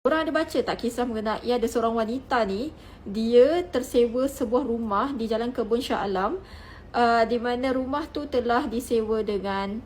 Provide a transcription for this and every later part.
Orang ada baca tak kisah mengenai ada seorang wanita ni dia tersewa sebuah rumah di Jalan Kebun Shah Alam uh, di mana rumah tu telah disewa dengan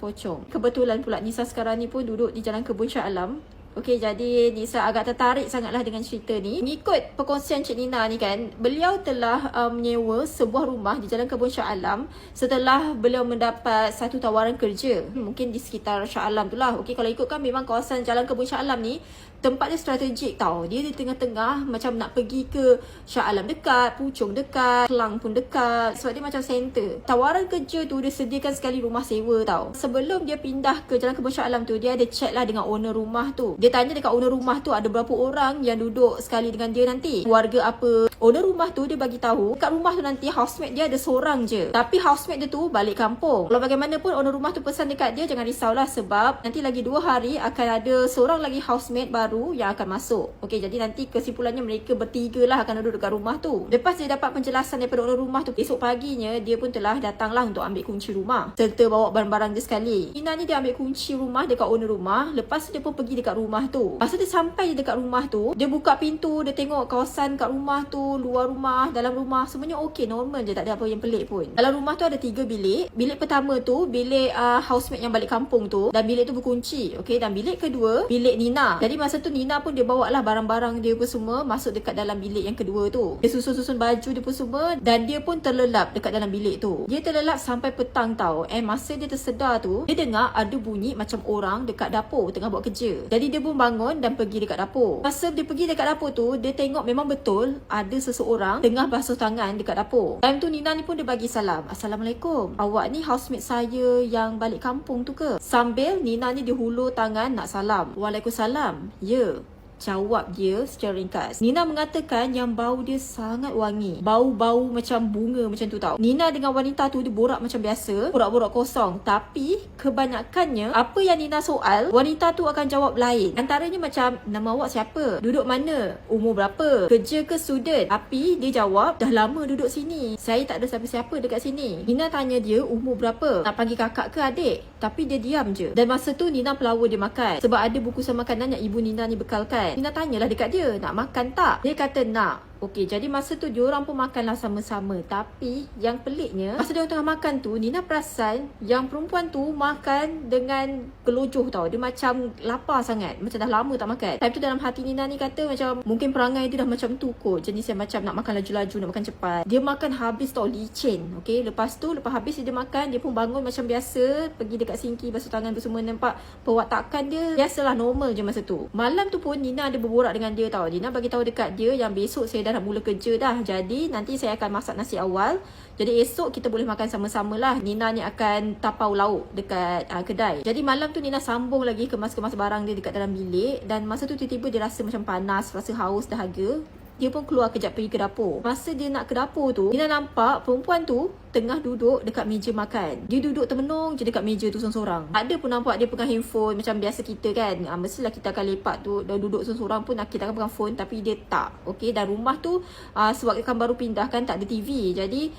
pocong. Kebetulan pula Nisa sekarang ni pun duduk di Jalan Kebun Shah Alam Okey, jadi Nisa agak tertarik sangatlah dengan cerita ni. Mengikut perkongsian Cik Nina ni kan, beliau telah um, menyewa sebuah rumah di Jalan Kebun Shah Alam setelah beliau mendapat satu tawaran kerja. Mungkin di sekitar Shah Alam tu lah. Okey, kalau ikutkan memang kawasan Jalan Kebun Shah Alam ni tempat dia strategik tau. Dia di tengah-tengah macam nak pergi ke Shah Alam dekat, Puchong dekat, Kelang pun dekat. Sebab dia macam center. Tawaran kerja tu dia sediakan sekali rumah sewa tau. Sebelum dia pindah ke Jalan Kebun Shah Alam tu, dia ada chat lah dengan owner rumah tu. Dia tanya dekat owner rumah tu ada berapa orang yang duduk sekali dengan dia nanti. Warga apa. Owner rumah tu dia bagi tahu kat rumah tu nanti housemate dia ada seorang je. Tapi housemate dia tu balik kampung. Kalau bagaimanapun owner rumah tu pesan dekat dia jangan risaulah sebab nanti lagi dua hari akan ada seorang lagi housemate baru baru yang akan masuk. Okey, jadi nanti kesimpulannya mereka bertiga lah akan duduk dekat rumah tu. Lepas dia dapat penjelasan daripada owner rumah tu, esok paginya dia pun telah datanglah untuk ambil kunci rumah. Serta bawa barang-barang dia sekali. Ina ni dia ambil kunci rumah dekat owner rumah. Lepas tu dia pun pergi dekat rumah tu. Masa dia sampai dekat rumah tu, dia buka pintu, dia tengok kawasan kat rumah tu, luar rumah, dalam rumah. Semuanya okey, normal je. Tak ada apa yang pelik pun. Dalam rumah tu ada tiga bilik. Bilik pertama tu, bilik uh, housemate yang balik kampung tu. Dan bilik tu berkunci. Okey, dan bilik kedua, bilik Nina. Jadi masa tu Nina pun dia bawa lah barang-barang dia pun semua masuk dekat dalam bilik yang kedua tu. Dia susun-susun baju dia pun semua dan dia pun terlelap dekat dalam bilik tu. Dia terlelap sampai petang tau. Eh masa dia tersedar tu, dia dengar ada bunyi macam orang dekat dapur tengah buat kerja. Jadi dia pun bangun dan pergi dekat dapur. Masa dia pergi dekat dapur tu, dia tengok memang betul ada seseorang tengah basuh tangan dekat dapur. Time tu Nina ni pun dia bagi salam. Assalamualaikum. Awak ni housemate saya yang balik kampung tu ke? Sambil Nina ni dihulur tangan nak salam. Waalaikumsalam. Ya. Jawab dia secara ringkas. Nina mengatakan yang bau dia sangat wangi. Bau-bau macam bunga macam tu tau. Nina dengan wanita tu dia borak macam biasa. Borak-borak kosong. Tapi kebanyakannya apa yang Nina soal, wanita tu akan jawab lain. Antaranya macam nama awak siapa? Duduk mana? Umur berapa? Kerja ke student? Tapi dia jawab dah lama duduk sini. Saya tak ada siapa-siapa dekat sini. Nina tanya dia umur berapa? Nak panggil kakak ke adik? Tapi dia diam je. Dan masa tu Nina pelawa dia makan. Sebab ada bungkusan makanan yang ibu Nina ni bekalkan Nina tanyalah dekat dia Nak makan tak? Dia kata nak Okey, jadi masa tu diorang pun makanlah sama-sama. Tapi yang peliknya, masa diorang tengah makan tu, Nina perasan yang perempuan tu makan dengan gelojoh tau. Dia macam lapar sangat. Macam dah lama tak makan. Time tu dalam hati Nina ni kata macam mungkin perangai dia dah macam tu kot. Jenis yang macam nak makan laju-laju, nak makan cepat. Dia makan habis tau, licin. Okey, lepas tu, lepas habis dia makan, dia pun bangun macam biasa. Pergi dekat sinki, basuh tangan tu semua. Nampak perwatakan dia. Biasalah normal je masa tu. Malam tu pun Nina ada berborak dengan dia tau. Nina bagi tahu dekat dia yang besok saya dah nak mula kerja dah. Jadi nanti saya akan masak nasi awal. Jadi esok kita boleh makan sama-sama lah. Nina ni akan tapau lauk dekat uh, kedai. Jadi malam tu Nina sambung lagi kemas-kemas barang dia dekat dalam bilik. Dan masa tu tiba-tiba dia rasa macam panas, rasa haus, dahaga. Dia pun keluar kejap pergi ke dapur. Masa dia nak ke dapur tu, Nina nampak perempuan tu tengah duduk dekat meja makan. Dia duduk termenung je dekat meja tu seorang-seorang. Ada pun nampak dia pegang handphone macam biasa kita kan. Ha, mestilah kita akan lepak tu dan duduk seorang-seorang pun kita akan pegang phone tapi dia tak. Okey dan rumah tu uh, sebab kan baru pindah kan tak ada TV. Jadi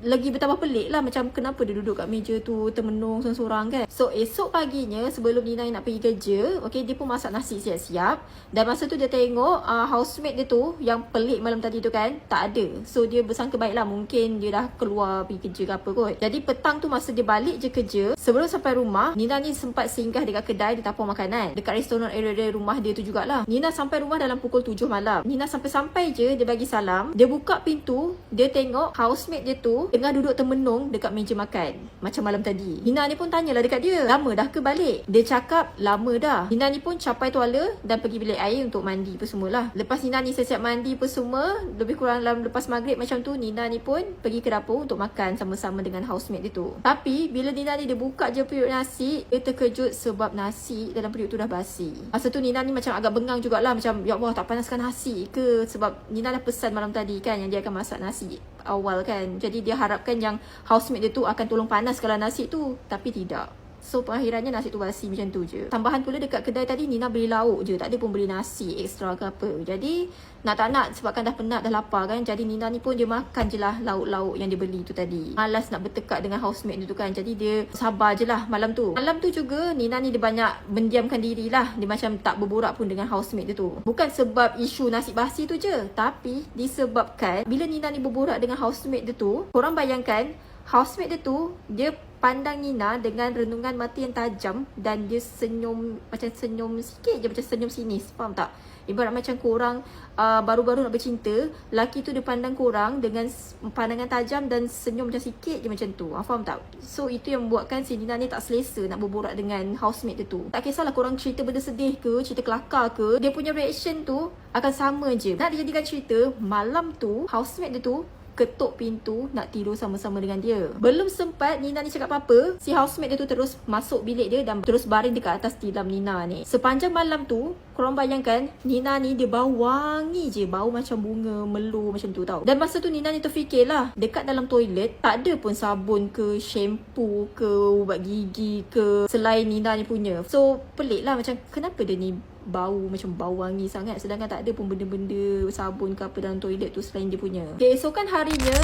lagi bertambah pelik lah macam kenapa dia duduk kat meja tu termenung seorang-seorang kan. So esok paginya sebelum Nina nak pergi kerja, okay, dia pun masak nasi siap-siap. Dan masa tu dia tengok uh, housemate dia tu yang pelik malam tadi tu kan, tak ada. So dia bersangka baiklah mungkin dia dah keluar pergi kerja ke apa kot. Jadi petang tu masa dia balik je kerja, sebelum sampai rumah, Nina ni sempat singgah dekat kedai di tapau makanan. Dekat restoran area rumah dia tu jugalah. Nina sampai rumah dalam pukul 7 malam. Nina sampai-sampai je dia bagi salam. Dia buka pintu, dia tengok housemate dia tu tengah duduk termenung dekat meja makan. Macam malam tadi. Hina ni pun tanyalah dekat dia. Lama dah ke balik? Dia cakap lama dah. Hina ni pun capai tuala dan pergi bilik air untuk mandi pun semualah. Lepas Nina ni siap mandi pun semua. Lebih kurang dalam lepas maghrib macam tu. Nina ni pun pergi ke dapur untuk makan sama-sama dengan housemate dia tu. Tapi bila Nina ni dia buka je periuk nasi. Dia terkejut sebab nasi dalam periuk tu dah basi. Masa tu Nina ni macam agak bengang jugalah. Macam ya Allah tak panaskan nasi ke? Sebab Nina dah pesan malam tadi kan yang dia akan masak nasi awal kan. Jadi dia harapkan yang housemate dia tu akan tolong panaskan nasi tu. Tapi tidak. So pengakhirannya nasi tu basi macam tu je. Tambahan pula dekat kedai tadi Nina beli lauk je. Tak ada pun beli nasi ekstra ke apa. Jadi nak tak nak sebabkan dah penat dah lapar kan. Jadi Nina ni pun dia makan je lah lauk-lauk yang dia beli tu tadi. Malas nak bertekak dengan housemate tu kan. Jadi dia sabar je lah malam tu. Malam tu juga Nina ni dia banyak mendiamkan diri lah. Dia macam tak berborak pun dengan housemate dia tu. Bukan sebab isu nasi basi tu je. Tapi disebabkan bila Nina ni berborak dengan housemate dia tu. Korang bayangkan housemate dia tu dia pandang Nina dengan renungan mata yang tajam dan dia senyum macam senyum sikit je macam senyum sinis. Faham tak? Ibarat macam korang uh, baru-baru nak bercinta laki tu dia pandang korang dengan pandangan tajam dan senyum macam sikit je macam tu. Uh, faham tak? So itu yang membuatkan si Nina ni tak selesa nak berborak dengan housemate dia tu. Tak kisahlah korang cerita benda sedih ke cerita kelakar ke dia punya reaction tu akan sama je. Nak dijadikan cerita malam tu housemate dia tu ketuk pintu nak tidur sama-sama dengan dia. Belum sempat Nina ni cakap apa-apa, si housemate dia tu terus masuk bilik dia dan terus baring dekat atas tilam Nina ni. Sepanjang malam tu, korang bayangkan Nina ni dia bau wangi je, bau macam bunga melu macam tu tau. Dan masa tu Nina ni terfikirlah, dekat dalam toilet tak ada pun sabun ke shampoo ke ubat gigi ke selain Nina ni punya. So pelik lah macam kenapa dia ni bau macam bau wangi sangat sedangkan tak ada pun benda-benda sabun ke apa dalam toilet tu selain dia punya. Keesokan harinya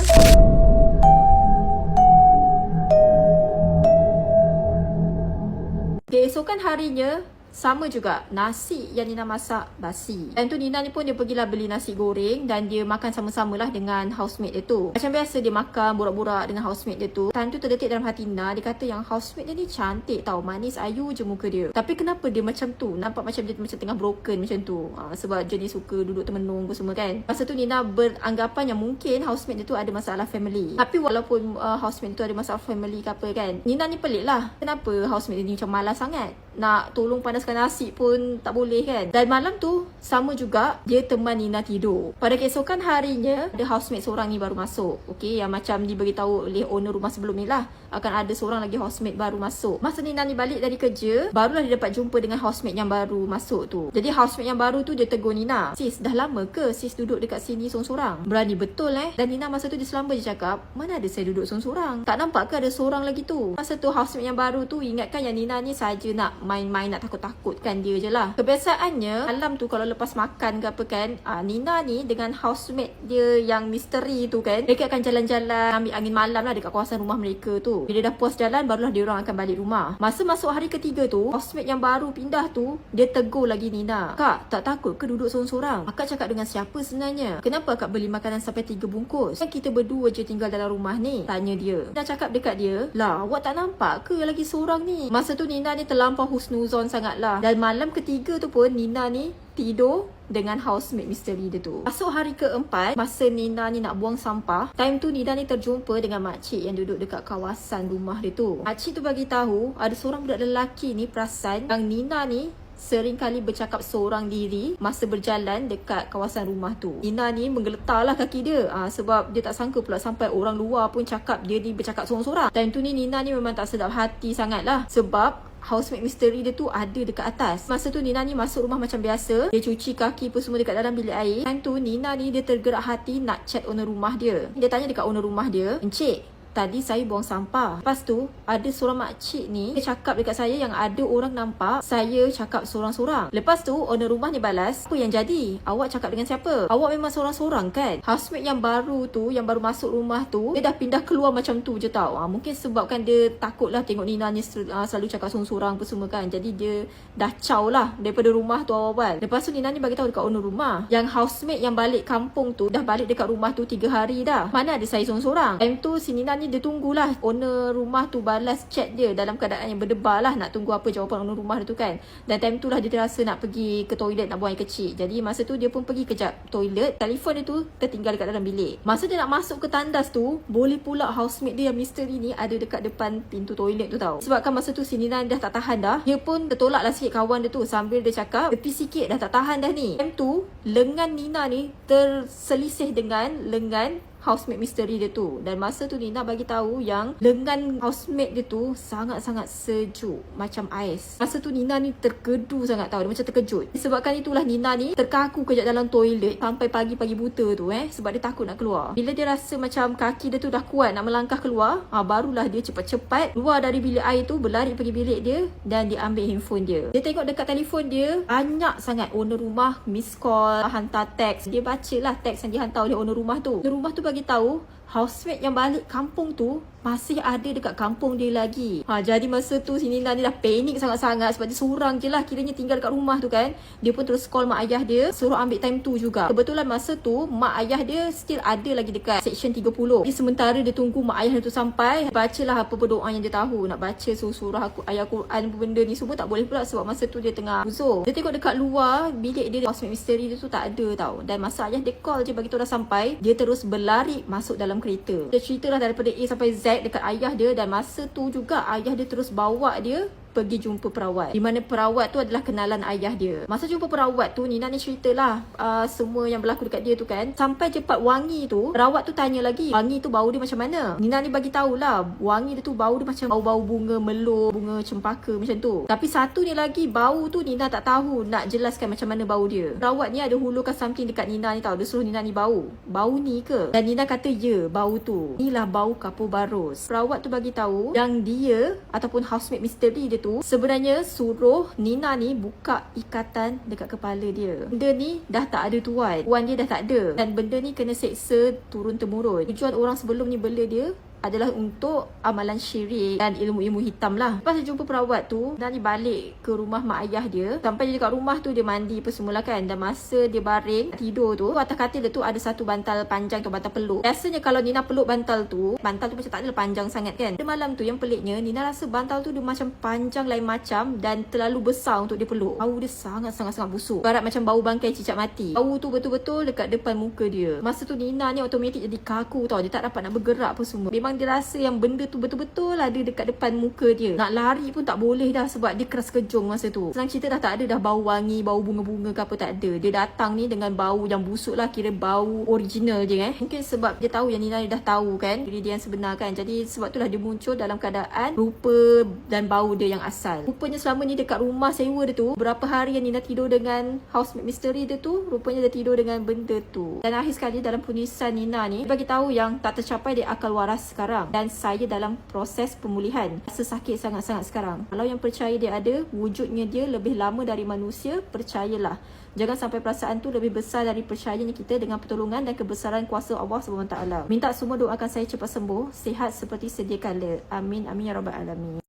Keesokan harinya sama juga nasi yang Nina masak basi. Dan tu Nina ni pun dia pergilah beli nasi goreng dan dia makan sama-sama lah dengan housemate dia tu. Macam biasa dia makan borak-borak dengan housemate dia tu. Time tu terdetik dalam hati Nina dia kata yang housemate dia ni cantik tau. Manis ayu je muka dia. Tapi kenapa dia macam tu? Nampak macam dia macam tengah broken macam tu. Ha, sebab jenis suka duduk termenung semua kan. Masa tu Nina beranggapan yang mungkin housemate dia tu ada masalah family. Tapi walaupun uh, housemate tu ada masalah family ke apa kan. Nina ni pelik lah. Kenapa housemate dia ni macam malas sangat? Nak tolong panas makan nasi pun tak boleh kan. Dan malam tu sama juga dia teman Nina tidur. Pada keesokan harinya ada housemate seorang ni baru masuk. Okey yang macam diberitahu oleh owner rumah sebelum ni lah akan ada seorang lagi housemate baru masuk. Masa Nina ni balik dari kerja, barulah dia dapat jumpa dengan housemate yang baru masuk tu. Jadi housemate yang baru tu dia tegur Nina. Sis, dah lama ke sis duduk dekat sini seorang-seorang? Berani betul eh. Dan Nina masa tu dia selamba je cakap, mana ada saya duduk seorang-seorang? Tak nampak ke ada seorang lagi tu? Masa tu housemate yang baru tu ingatkan yang Nina ni saja nak main-main nak takut-takut takutkan dia je lah. Kebiasaannya, malam tu kalau lepas makan ke apa kan, uh, Nina ni dengan housemate dia yang misteri tu kan, mereka akan jalan-jalan ambil angin malam lah dekat kawasan rumah mereka tu. Bila dah puas jalan, barulah dia orang akan balik rumah. Masa masuk hari ketiga tu, housemate yang baru pindah tu, dia tegur lagi Nina. Kak, tak takut ke duduk seorang-seorang? Akak cakap dengan siapa sebenarnya? Kenapa akak beli makanan sampai tiga bungkus? Kan kita berdua je tinggal dalam rumah ni. Tanya dia. Nina cakap dekat dia, lah awak tak nampak ke lagi seorang ni? Masa tu Nina ni terlampau husnuzon sangat lah lah. Dan malam ketiga tu pun Nina ni tidur dengan housemate misteri dia tu. Masuk hari keempat, masa Nina ni nak buang sampah, time tu Nina ni terjumpa dengan makcik yang duduk dekat kawasan rumah dia tu. Makcik tu bagi tahu ada seorang budak lelaki ni perasan yang Nina ni sering kali bercakap seorang diri masa berjalan dekat kawasan rumah tu. Nina ni menggeletarlah kaki dia ha, sebab dia tak sangka pula sampai orang luar pun cakap dia ni bercakap seorang-seorang. Time tu ni Nina ni memang tak sedap hati sangat lah sebab housemate misteri dia tu ada dekat atas. Masa tu Nina ni masuk rumah macam biasa. Dia cuci kaki pun semua dekat dalam bilik air. Time tu Nina ni dia tergerak hati nak chat owner rumah dia. Dia tanya dekat owner rumah dia, Encik, tadi saya buang sampah. Lepas tu, ada seorang makcik ni, dia cakap dekat saya yang ada orang nampak saya cakap seorang-seorang. Lepas tu, owner rumah ni balas, apa yang jadi? Awak cakap dengan siapa? Awak memang seorang-seorang kan? Housemate yang baru tu, yang baru masuk rumah tu, dia dah pindah keluar macam tu je tau. Ha, mungkin sebabkan dia takut lah tengok Nina ni uh, selalu cakap seorang-seorang apa semua kan. Jadi dia dah caw lah daripada rumah tu awal-awal. Lepas tu Nina ni bagi tahu dekat owner rumah. Yang housemate yang balik kampung tu, dah balik dekat rumah tu 3 hari dah. Mana ada saya seorang-seorang? Time tu si Nina ni ni dia tunggulah owner rumah tu balas chat dia dalam keadaan yang berdebar lah nak tunggu apa jawapan owner rumah dia tu kan. Dan time tu lah dia terasa nak pergi ke toilet nak buang air kecil. Jadi masa tu dia pun pergi kejap toilet. Telefon dia tu tertinggal dekat dalam bilik. Masa dia nak masuk ke tandas tu, boleh pula housemate dia misteri ni ada dekat depan pintu toilet tu tau. Sebab kan masa tu si Nina dah tak tahan dah. Dia pun tertolak lah sikit kawan dia tu sambil dia cakap, tepi sikit dah tak tahan dah ni. Time tu, lengan Nina ni terselisih dengan lengan housemate misteri dia tu. Dan masa tu Nina bagi tahu yang lengan housemate dia tu sangat-sangat sejuk macam ais. Masa tu Nina ni terkedu sangat tahu. Dia macam terkejut. Sebabkan itulah Nina ni terkaku kejap dalam toilet sampai pagi-pagi buta tu eh. Sebab dia takut nak keluar. Bila dia rasa macam kaki dia tu dah kuat nak melangkah keluar, ha, barulah dia cepat-cepat keluar dari bilik air tu berlari pergi bilik dia dan dia ambil handphone dia. Dia tengok dekat telefon dia banyak sangat owner rumah miss call, hantar teks. Dia baca lah teks yang dihantar oleh owner rumah tu. Owner rumah tu bagi tahu housemate yang balik kampung tu masih ada dekat kampung dia lagi. Ha, jadi masa tu si Nina ni dah panik sangat-sangat sebab dia seorang je lah kiranya tinggal dekat rumah tu kan. Dia pun terus call mak ayah dia suruh ambil time tu juga. Kebetulan masa tu mak ayah dia still ada lagi dekat section 30. Jadi sementara dia tunggu mak ayah dia tu sampai, bacalah apa doa yang dia tahu. Nak baca surah aku ayat Quran apa benda ni semua tak boleh pula sebab masa tu dia tengah uzur. Dia tengok dekat luar bilik dia housemate misteri dia tu tak ada tau. Dan masa ayah dia call je bagi tu dah sampai, dia terus berlari masuk dalam kereta. Dia ceritalah daripada A sampai Z dekat ayah dia dan masa tu juga ayah dia terus bawa dia pergi jumpa perawat. Di mana perawat tu adalah kenalan ayah dia. Masa jumpa perawat tu, Nina ni ceritalah uh, semua yang berlaku dekat dia tu kan. Sampai cepat wangi tu, perawat tu tanya lagi, wangi tu bau dia macam mana? Nina ni bagi tahulah, wangi dia tu bau dia macam bau-bau bunga melur, bunga cempaka macam tu. Tapi satu ni lagi, bau tu Nina tak tahu nak jelaskan macam mana bau dia. Perawat ni ada hulurkan something dekat Nina ni tau. Dia suruh Nina ni bau. Bau ni ke? Dan Nina kata, ya, bau tu. Inilah bau kapur barus. Perawat tu bagi tahu yang dia ataupun housemate misteri dia tu tu sebenarnya suruh Nina ni buka ikatan dekat kepala dia. Benda ni dah tak ada tuan. Tuan dia dah tak ada. Dan benda ni kena seksa turun temurun. Tujuan orang sebelum ni bela dia adalah untuk amalan syirik dan ilmu-ilmu hitam lah. Lepas dia jumpa perawat tu, dan dia balik ke rumah mak ayah dia. Sampai dia dekat rumah tu, dia mandi apa semula kan. Dan masa dia baring, tidur tu, atas katil dia tu ada satu bantal panjang tu, bantal peluk. Biasanya kalau Nina peluk bantal tu, bantal tu macam tak ada panjang sangat kan. Pada malam tu yang peliknya, Nina rasa bantal tu dia macam panjang lain macam dan terlalu besar untuk dia peluk. Bau dia sangat-sangat-sangat busuk. Barat macam bau bangkai cicak mati. Bau tu betul-betul dekat depan muka dia. Masa tu Nina ni automatik jadi kaku tau. Dia tak dapat nak bergerak apa semua. Memang dia rasa yang benda tu betul-betul ada dekat depan muka dia. Nak lari pun tak boleh dah sebab dia keras kejung masa tu. Senang cerita dah tak ada dah bau wangi, bau bunga-bunga ke apa tak ada. Dia datang ni dengan bau yang busuk lah kira bau original je eh. Mungkin sebab dia tahu yang Nina ni dah tahu kan diri dia yang sebenar kan. Jadi sebab itulah dia muncul dalam keadaan rupa dan bau dia yang asal. Rupanya selama ni dekat rumah sewa dia tu, berapa hari yang Nina tidur dengan housemate misteri dia tu, rupanya dia tidur dengan benda tu. Dan akhir sekali dalam penulisan Nina ni, bagi tahu yang tak tercapai dia akal waras sekarang dan saya dalam proses pemulihan. Rasa sakit sangat-sangat sekarang. Kalau yang percaya dia ada, wujudnya dia lebih lama dari manusia, percayalah. Jangan sampai perasaan tu lebih besar dari percayanya kita dengan pertolongan dan kebesaran kuasa Allah SWT. Minta semua doakan saya cepat sembuh, sihat seperti sedia kala. Amin. Amin ya rabbal alamin.